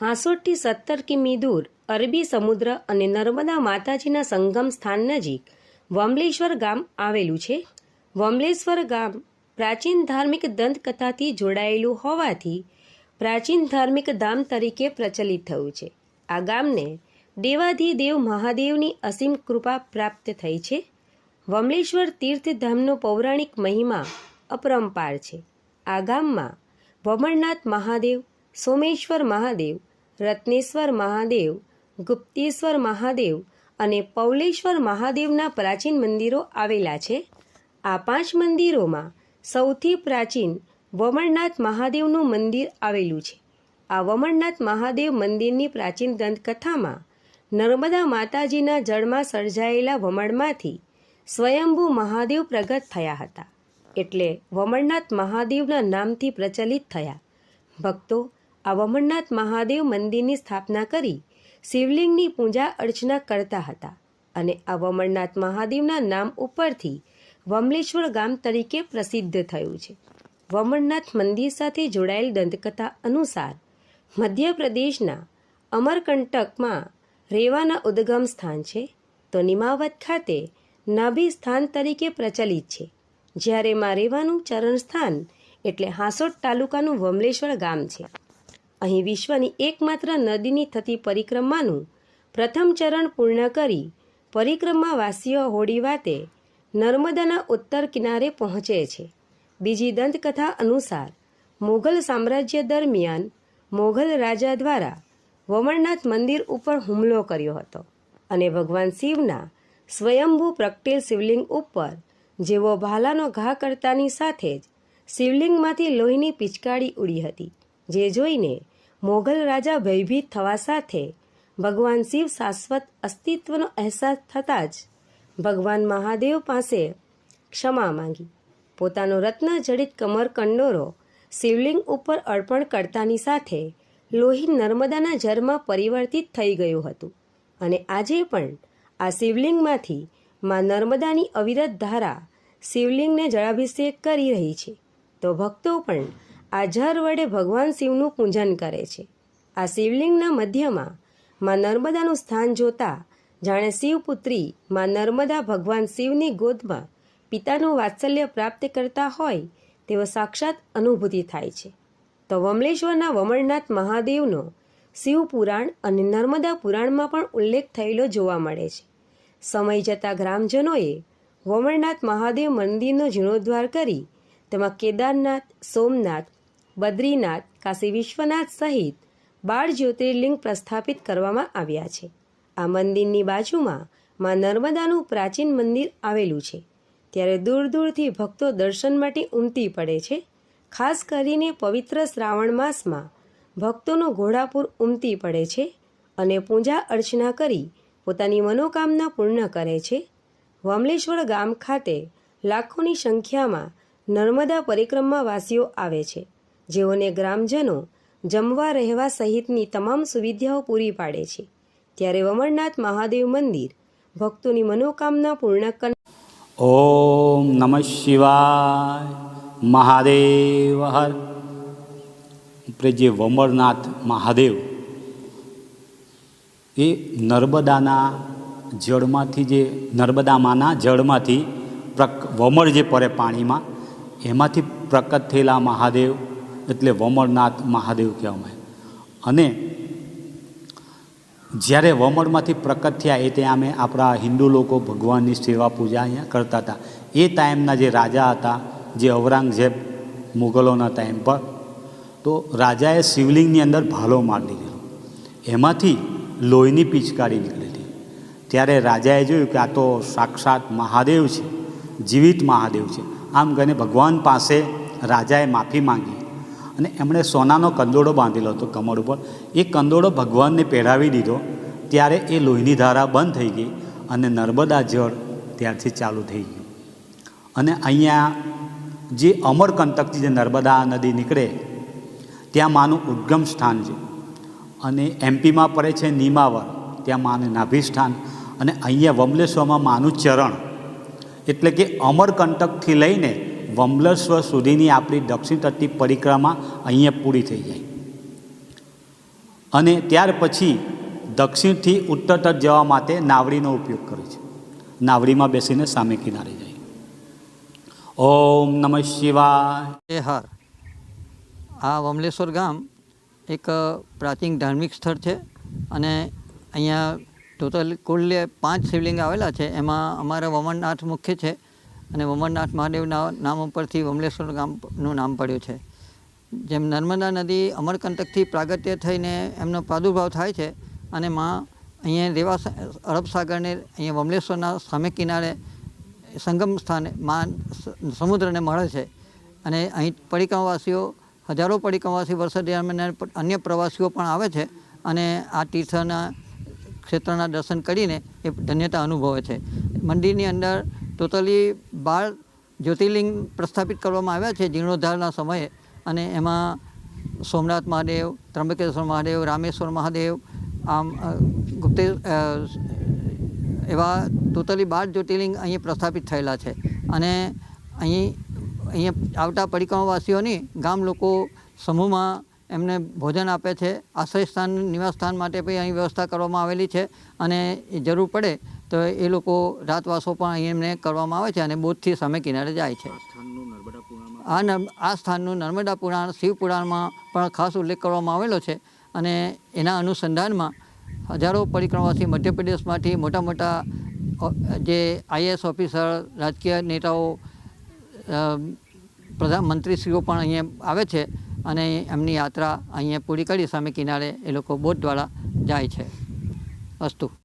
હાંસોટથી સત્તર કિમી દૂર, અરબી સમુદ્ર અને નર્મદા માતાજીના સંગમ સ્થાન નજીક, વમલેશ્વર ગામ આવેલું છે. વમલેશ્વર ગામ પ્રાચીન ધાર્મિક દંતકથાથી જોડાયેલું હોવાથી પ્રાચીન ધાર્મિક ધામ તરીકે પ્રચલિત થયું છે. આ ગામને દેવાધિદેવ મહાદેવની અસીમ કૃપા પ્રાપ્ત થઈ છે. વમલેશ્વર તીર્થધામનો પૌરાણિક મહિમા અપરંપાર છે. આ ગામમાં વમણનાથ મહાદેવ, સોમેશ્વર મહાદેવ રત્નેશ્વર મહાદેવ, ગુપ્તેશ્વર મહાદેવ અને પૌલેશ્વર મહાદેવના પ્રાચીન મંદિરો આવેલા છે. આ પાંચ મંદિરોમાં સૌથી પ્રાચીન વમણનાથ મહાદેવનું મંદિર આવેલું છે. આ વમણનાથ મહાદેવ મંદિરની પ્રાચીન દંતકથામાં નર્મદા માતાજીના જળમાં સર્જાયેલા વમણમાંથી સ્વયંભૂ મહાદેવ પ્રગટ થયા હતા. એટલે વમણનાથ મહાદેવના નામથી પ્રચલિત થયા. ભક્તો આ વમણનાથ મહાદેવ મંદિરની સ્થાપના કરી શિવલિંગની પૂજા અર્ચના કરતા હતા અને આ વમણનાથ મહાદેવના નામ ઉપરથી વમલેશ્વર ગામ તરીકે પ્રસિદ્ધ થયું છે. વમણનાથ મંદિર સાથે જોડાયેલ દંતકથા અનુસાર મધ્યપ્રદેશના અમરકંટકમાં રેવાના ઉદ્ગમ સ્થાન છે. તો નિમાવત ખાતે નાભી સ્થાન તરીકે પ્રચલિત છે. જ્યારે માં રેવાનું ચરણ સ્થાન એટલે હાંસોટ તાલુકાનું વમલેશ્વર ગામ છે. અહીં વિશ્વની એકમાત્ર નદીની થતી પરિક્રમાનું પ્રથમ ચરણ પૂર્ણ કરી પરિક્રમાવાસીઓ હોડી વાતે નર્મદાના ઉત્તર કિનારે પહોંચે છે. બીજી દંતકથા અનુસાર મોગલ સામ્રાજ્ય દરમિયાન મોગલ રાજા દ્વારા વમણનાથ મંદિર ઉપર હુમલો કર્યો હતો અને ભગવાન શિવના સ્વયંભૂ પ્રગટેલ શિવલિંગ ઉપર જેવો ભાલાનો ઘા કરતાની સાથે જ શિવલિંગમાંથી લોહીની પિચકારી ઉડી હતી. જે જોઈને મોગલ રાજા ભયભીત થવા સાથે ભગવાન શિવ શાશ્વત અસ્તિત્વનો અહેસાસ થતાં જ ભગવાન મહાદેવ પાસે ક્ષમા માંગી. પોતાનો રત્ન જડિત કમર કંડોરો શિવલિંગ ઉપર અર્પણ કરતાની સાથે લોહી નર્મદાના જળમાં પરિવર્તિત થઈ ગયું હતું અને આજે પણ આ શિવલિંગમાંથી માં નર્મદાની અવિરત ધારા શિવલિંગને જળાભિષેક કરી રહી છે. તો ભક્તો પણ આ વડે ભગવાન શિવનું પૂજન કરે છે. આ શિવલિંગના મધ્યમાં માં નર્મદાનું સ્થાન જોતા જાણે શિવપુત્રી માં નર્મદા ભગવાન શિવની ગોદમાં પિતાનું વાત્સલ્ય પ્રાપ્ત કરતા હોય તેવો સાક્ષાત અનુભૂતિ થાય છે. તો વમલેશ્વરના વમણનાથ મહાદેવનો શિવ પુરાણ અને નર્મદા પુરાણમાં પણ ઉલ્લેખ થયેલો જોવા મળે છે. સમય જતાં ગ્રામજનોએ વમણનાથ મહાદેવ મંદિરનો જીર્ણોદ્ધાર કરી તેમાં કેદારનાથ, સોમનાથ બદ્રીનાથ, કાશી વિશ્વનાથ સહિત બાર જ્યોતિર્લિંગ પ્રસ્થાપિત કરવામાં આવ્યા છે. આ મંદિરની બાજુમાં માં નર્મદાનું પ્રાચીન મંદિર આવેલું છે. ત્યારે દૂર દૂરથી ભક્તો દર્શન માટે ઉમટી પડે છે. ખાસ કરીને પવિત્ર શ્રાવણ માસમાં ભક્તોનો ઘોડાપુર ઉમટી પડે છે અને પૂજા અર્ચના કરી પોતાની મનોકામના પૂર્ણ કરે છે. વમલેશ્વર ગામ ખાતે લાખોની સંખ્યામાં નર્મદા પરિક્રમાવાસીઓ આવે છે. જેઓને ગ્રામજનો જમવા રહેવા સહિતની તમામ સુવિધાઓ પૂરી પાડે છે. ત્યારે વમરનાથ મહાદેવ મંદિર ભક્તોની મનોકામના પૂર્ણ કર ઓમ નમઃ શિવાય. મહાદેવ હર. આપણે જે વમરનાથ મહાદેવ, એ નર્મદાના જળમાંથી જે, નર્મદામાંના જળમાંથી પ્રક વમર જે પડે પાણીમાં, એમાંથી પ્રકટ થયેલા મહાદેવ એટલે વમળનાથ મહાદેવ કહેવામાં અને જ્યારે વમળમાંથી પ્રકટ થયા એ ત્યાં અમે આપણા હિન્દુ લોકો ભગવાનની સેવા પૂજા અહીંયા કરતા હતા. એ ટાઈમના જે રાજા હતા, જે ઔરંગઝેબ મુગલોના ટાઈમ પર, તો રાજાએ શિવલિંગની અંદર ભાલો મારી દીધેલો. એમાંથી લોહીની પિચકારી નીકળેલી ત્યારે રાજાએ જોયું કે આ તો સાક્ષાત મહાદેવ છે, જીવિત મહાદેવ છે. આમ કહીને ભગવાન પાસે રાજાએ માફી માંગી. અને એમણે સોનાનો કંદોડો બાંધેલો હતો કમર ઉપર. એ કંદોડો ભગવાનને પહેરાવી દીધો. ત્યારે એ લોહીની ધારા બંધ થઈ ગઈ અને નર્મદા જળ ત્યારથી ચાલુ થઈ ગયું. અને અહીંયા જે અમરકંટકથી જે નર્મદા નદી નીકળે, ત્યાં માનું ઉદ્ગમ સ્થાન છે. અને એમપીમાં પડે છે નીમાવર, ત્યાં માનું નાભી સ્થાન. અને અહીંયા વમલેશ્વરમાં માનું ચરણ. એટલે કે અમરકંટકથી લઈને વમલેશ્વર સુધીની આપણી દક્ષિણ તટની પરિક્રમા અહીંયા પૂરી થઈ જાય. અને ત્યાર પછી દક્ષિણથી ઉત્તર તટ જવા માટે નાવડીનો ઉપયોગ કરે છે. નાવડીમાં બેસીને સામે કિનારે જાય. ઓમ નમઃ શિવાય. હર. આ વમલેશ્વર ગામ એક પ્રાચીન ધાર્મિક સ્થળ છે અને અહીંયા ટોટલ કુલ પાંચ શિવલિંગ આવેલા છે. એમાં અમારા વમણનાથ મુખ્ય છે. અને અમરનાથ મહાદેવના નામ ઉપરથી વમલેશ્વર ગામનું નામ પડ્યું છે. જેમ નર્મદા નદી અમરકંટકથી પ્રાગત્ય થઈને એમનો પ્રાદુર્ભાવ થાય છે અને માં અહીંયા દેવા અરબ સાગરને અહીંયા વમલેશ્વરના સામે કિનારે સંગમ સ્થાને માં સમુદ્રને મળે છે. અને અહીં પરિક્રમવાસીઓ હજારો પરિક્રમવાસી વર્ષ દરમિયાન અન્ય પ્રવાસીઓ પણ આવે છે અને આ તીર્થના ક્ષેત્રના દર્શન કરીને એ ધન્યતા અનુભવે છે. મંદિરની અંદર ટોટલી બાર જ્યોતિર્લિંગ પ્રસ્થાપિત કરવામાં આવ્યા છે જીર્ણોદ્ધારના સમયે અને એમાં સોમનાથ મહાદેવ ત્રંબકેશ્વર મહાદેવ, રામેશ્વર મહાદેવ, આમ ગુપ્તે એવા ટોટલી બાર જ્યોતિર્લિંગ અહીં પ્રસ્થાપિત થયેલા છે. અને અહીં, અહીંયા આવતા પરિક્રમાવાસીઓની ગામ લોકો સમૂહમાં એમને ભોજન આપે છે. આશ્રય સ્થાન નિવાસ સ્થાન માટે પણ અહીં વ્યવસ્થા કરવામાં આવેલી છે અને જરૂર પડે તો એ લોકો રાતવાસો પણ અહીં એમને કરવામાં આવે છે અને બોધથી સામે કિનારે જાય છે. આ આ સ્થાનનું નર્મદા પુરાણ શિવ પુરાણમાં પણ ખાસ ઉલ્લેખ કરવામાં આવેલો છે અને એના અનુસંધાનમાં હજારો પરિક્રમાથી મધ્યપ્રદેશમાંથી મોટા મોટા જે આઈએસ ઓફિસર રાજકીય નેતાઓ પ્રધાનમંત્રીશ્રીઓ પણ અહીંયા આવે છે અને એમની યાત્રા અહીંયા પૂરી કરી સામે કિનારે એ લોકો બોટ દ્વારા જાય છે. અસ્તુ.